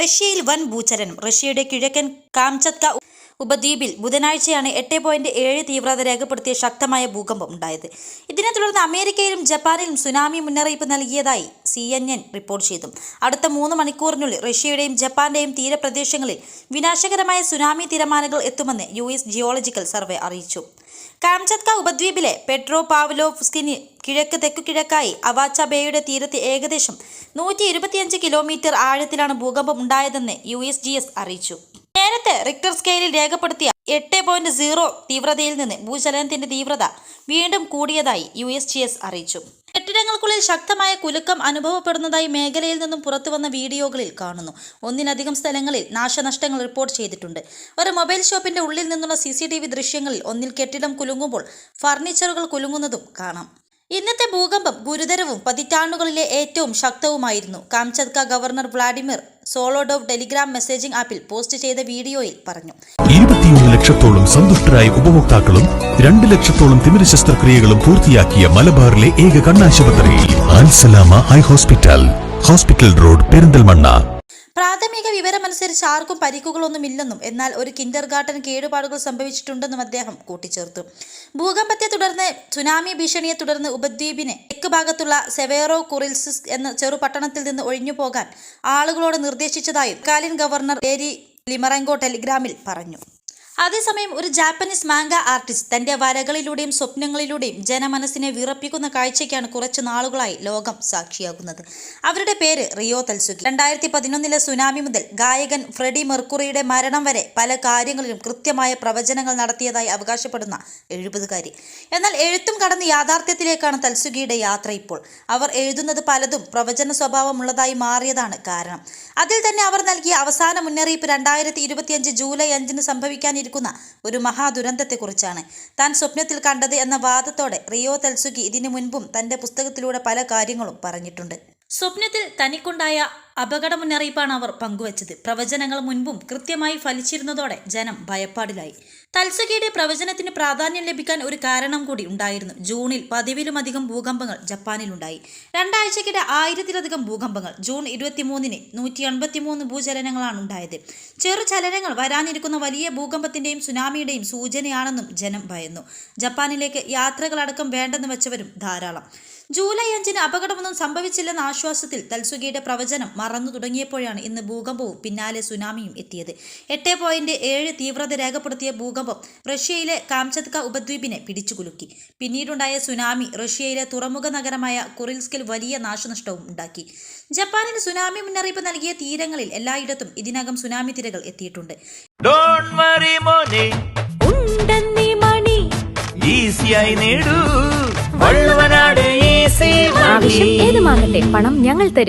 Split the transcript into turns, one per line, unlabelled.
റഷ്യയിൽ വൻ ഭൂചലനം. റഷ്യയുടെ കിഴക്കൻ കാംചത്ക ഉപദ്വീപിൽ ബുധനാഴ്ചയാണ് എട്ട് പോയിന്റ് ഏഴ് തീവ്രത രേഖപ്പെടുത്തിയ ശക്തമായ ഭൂകമ്പം ഉണ്ടായത്. ഇതിനെ തുടർന്ന് അമേരിക്കയിലും ജപ്പാനിലും സുനാമി മുന്നറിയിപ്പ് നൽകിയതായി സി എൻ എൻ റിപ്പോർട്ട് ചെയ്തു. അടുത്ത മൂന്ന് മണിക്കൂറിനുള്ളിൽ റഷ്യയുടെയും ജപ്പാന്റെയും തീരപ്രദേശങ്ങളിൽ വിനാശകരമായ സുനാമി തിരമാലകൾ എത്തുമെന്ന് യു എസ് ജിയോളജിക്കൽ സർവേ അറിയിച്ചു. കാംചത്ക ഉപദ്വീപിലെ പെട്രോ പാവ്ലോവ്സ്കിന് കിഴക്ക് തെക്കു കിഴക്കായി അവാച്ച ബേയുടെ തീരത്ത് ഏകദേശം നൂറ്റി ഇരുപത്തിയഞ്ച് കിലോമീറ്റർ ആഴത്തിലാണ് ഭൂകമ്പം ഉണ്ടായതെന്ന് യു എസ് ജി എസ് അറിയിച്ചു. നേരത്തെ റിക്ടർ സ്കെയിലിൽ രേഖപ്പെടുത്തിയ എട്ട് പോയിന്റ് സീറോ തീവ്രതയിൽ നിന്ന് ഭൂചലനത്തിന്റെ തീവ്രത വീണ്ടും കൂടിയതായി യു എസ് ജി എസ് അറിയിച്ചു. കെട്ടിടങ്ങൾക്കുള്ളിൽ ശക്തമായ കുലുക്കം അനുഭവപ്പെടുന്നതായി മേഖലയിൽ നിന്നും പുറത്തുവന്ന വീഡിയോകളിൽ കാണുന്നു. ഒന്നിലധികം സ്ഥലങ്ങളിൽ നാശനഷ്ടങ്ങൾ റിപ്പോർട്ട് ചെയ്തിട്ടുണ്ട്. ഒരു മൊബൈൽ ഷോപ്പിന്റെ ഉള്ളിൽ നിന്നുള്ള സി ദൃശ്യങ്ങളിൽ ഒന്നിൽ കെട്ടിടം കുലുങ്ങുമ്പോൾ ഫർണിച്ചറുകൾ കുലുങ്ങുന്നതും കാണാം. ഇന്നത്തെ ഭൂകമ്പം ഗുരുതരവും പതിറ്റാണ്ടുകളിലെ ഏറ്റവും ശക്തവുമായിരുന്നു. Kamchatka governor Vladimir Solodov Telegram messaging ആപ്പിൽ പോസ്റ്റ് ചെയ്ത വീഡിയോയിൽ പറഞ്ഞു.
ഇരുപത്തിയൊന്ന് ലക്ഷത്തോളം സന്തുഷ്ടരായ ഉപഭോക്താക്കളും രണ്ട് ലക്ഷത്തോളം തിമിര ശസ്ത്രക്രിയകളും പൂർത്തിയാക്കിയ മലബാറിലെ ഏക കണ്ണാശുപത്രി Al Salama eye hospital. Hospital road Perinthalmanna.
പ്രാഥമിക വിവരമനുസരിച്ച് ആർക്കും പരിക്കുകളൊന്നുമില്ലെന്നും എന്നാൽ ഒരു കിൻഡർ ഗാർഡൻ കേടുപാടുകൾ സംഭവിച്ചിട്ടുണ്ടെന്നും അദ്ദേഹം കൂട്ടിച്ചേർത്തു. ഭൂകമ്പത്തെ തുടർന്ന് സുനാമി ഭീഷണിയെ തുടർന്ന് ഉപദ്വീപിനെ തെക്ക് ഭാഗത്തുള്ള സെവേറോ കുറിൽസിസ് എന്ന ചെറുപട്ടണത്തിൽ നിന്ന് ഒഴിഞ്ഞു പോകാൻ ആളുകളോട് നിർദ്ദേശിച്ചതായും കാലിൻ ഗവർണർ ഏരി ലിമറങ്കോ ടെലിഗ്രാമിൽ പറഞ്ഞു. അതേസമയം ഒരു ജാപ്പനീസ് മാങ്ക ആർട്ടിസ്റ്റ് തന്റെ വരകളിലൂടെയും സ്വപ്നങ്ങളിലൂടെയും ജനമനസ്സിനെ വിറപ്പിക്കുന്ന കാഴ്ചയ്ക്കാണ് കുറച്ചു നാളുകളായി ലോകം സാക്ഷിയാകുന്നത്. അവരുടെ പേര് റിയോ തൽസുഖി രണ്ടായിരത്തി പതിനൊന്നിലെ സുനാമി മുതൽ ഗായകൻ ഫ്രെഡി മെർക്കുറിയുടെ മരണം വരെ പല കാര്യങ്ങളിലും കൃത്യമായ പ്രവചനങ്ങൾ നടത്തിയതായി അവകാശപ്പെടുന്ന എഴുപതുകാരി. എന്നാൽ എഴുത്തും കടന്ന് യാഥാർത്ഥ്യത്തിലേക്കാണ് തൽസുഖിയുടെ യാത്ര ഇപ്പോൾ. അവർ എഴുതുന്നത് പലതും പ്രവചന സ്വഭാവമുള്ളതായി മാറിയതാണ് കാരണം. അതിൽ തന്നെ അവർ നൽകിയ അവസാന മുന്നറിയിപ്പ് രണ്ടായിരത്തി ജൂലൈ അഞ്ചിന് സംഭവിക്കാനിരിക്കുന്ന ഒരു മഹാദുരന്തത്തെക്കുറിച്ചാണ്. താൻ സ്വപ്നത്തിൽ കണ്ടത് എന്ന വാദത്തോടെ റിയോ തൽസുഗി ഇതിനു മുൻപും തന്റെ പുസ്തകത്തിലൂടെ പല കാര്യങ്ങളും പറഞ്ഞിട്ടുണ്ട്. സ്വപ്നത്തിൽ തനിക്കുണ്ടായ അപകട മുന്നറിയിപ്പാണ് അവർ പങ്കുവച്ചത്. പ്രവചനങ്ങൾ മുൻപും കൃത്യമായി ഫലിച്ചിരുന്നതോടെ ജനം ഭയപ്പാടിലായി. തൽസഖിയുടെ പ്രവചനത്തിന് പ്രാധാന്യം ലഭിക്കാൻ ഒരു കാരണം കൂടി ഉണ്ടായിരുന്നു. ജൂണിൽ പതിവിലുമധികം ഭൂകമ്പങ്ങൾ ജപ്പാനിലുണ്ടായി. രണ്ടാഴ്ചക്കിടെ ആയിരത്തിലധികം ഭൂകമ്പങ്ങൾ ജൂൺ ഇരുപത്തിമൂന്നിന് നൂറ്റി എൺപത്തിമൂന്ന് ഭൂചലനങ്ങളാണ് ഉണ്ടായത്. ചെറു ചലനങ്ങൾ വരാനിരിക്കുന്ന വലിയ ഭൂകമ്പത്തിന്റെയും സുനാമിയുടെയും സൂചനയാണെന്നും ജനം ഭയന്നു. ജപ്പാനിലേക്ക് യാത്രകളടക്കം വേണ്ടെന്ന് വെച്ചവരും ധാരാളം. ജൂലൈ അഞ്ചിന് അപകടമൊന്നും സംഭവിച്ചില്ലെന്ന ആശ്വാസത്തിൽ തൽസുഗിയുടെ പ്രവചനം മറന്നു തുടങ്ങിയപ്പോഴാണ് ഇന്ന് ഭൂകമ്പവും പിന്നാലെ സുനാമിയും എത്തിയത്. എട്ട് പോയിന്റ് ഏഴ് തീവ്രത രേഖപ്പെടുത്തിയ ഭൂകമ്പം റഷ്യയിലെ കാംചത്ക ഉപദ്വീപിനെ പിടിച്ചുകുലുക്കി. പിന്നീടുണ്ടായ സുനാമി റഷ്യയിലെ തുറമുഖ നഗരമായ കുറിൽസ്കിൽ വലിയ നാശനഷ്ടവും ഉണ്ടാക്കി. ജപ്പാനിന് സുനാമി മുന്നറിയിപ്പ് നൽകിയ തീരങ്ങളിൽ എല്ലായിടത്തും ഇതിനകം സുനാമി തിരകൾ എത്തിയിട്ടുണ്ട്.
ഏത് വറി മോനെ.
ഉണ്ടെന്നീ മണി.
ഈസിയായി നേടൂ. വള്ളുവനാട് ഈസി
ആവശ്യം ഏതുമാകട്ടെ പണം ഞങ്ങൾ തരും.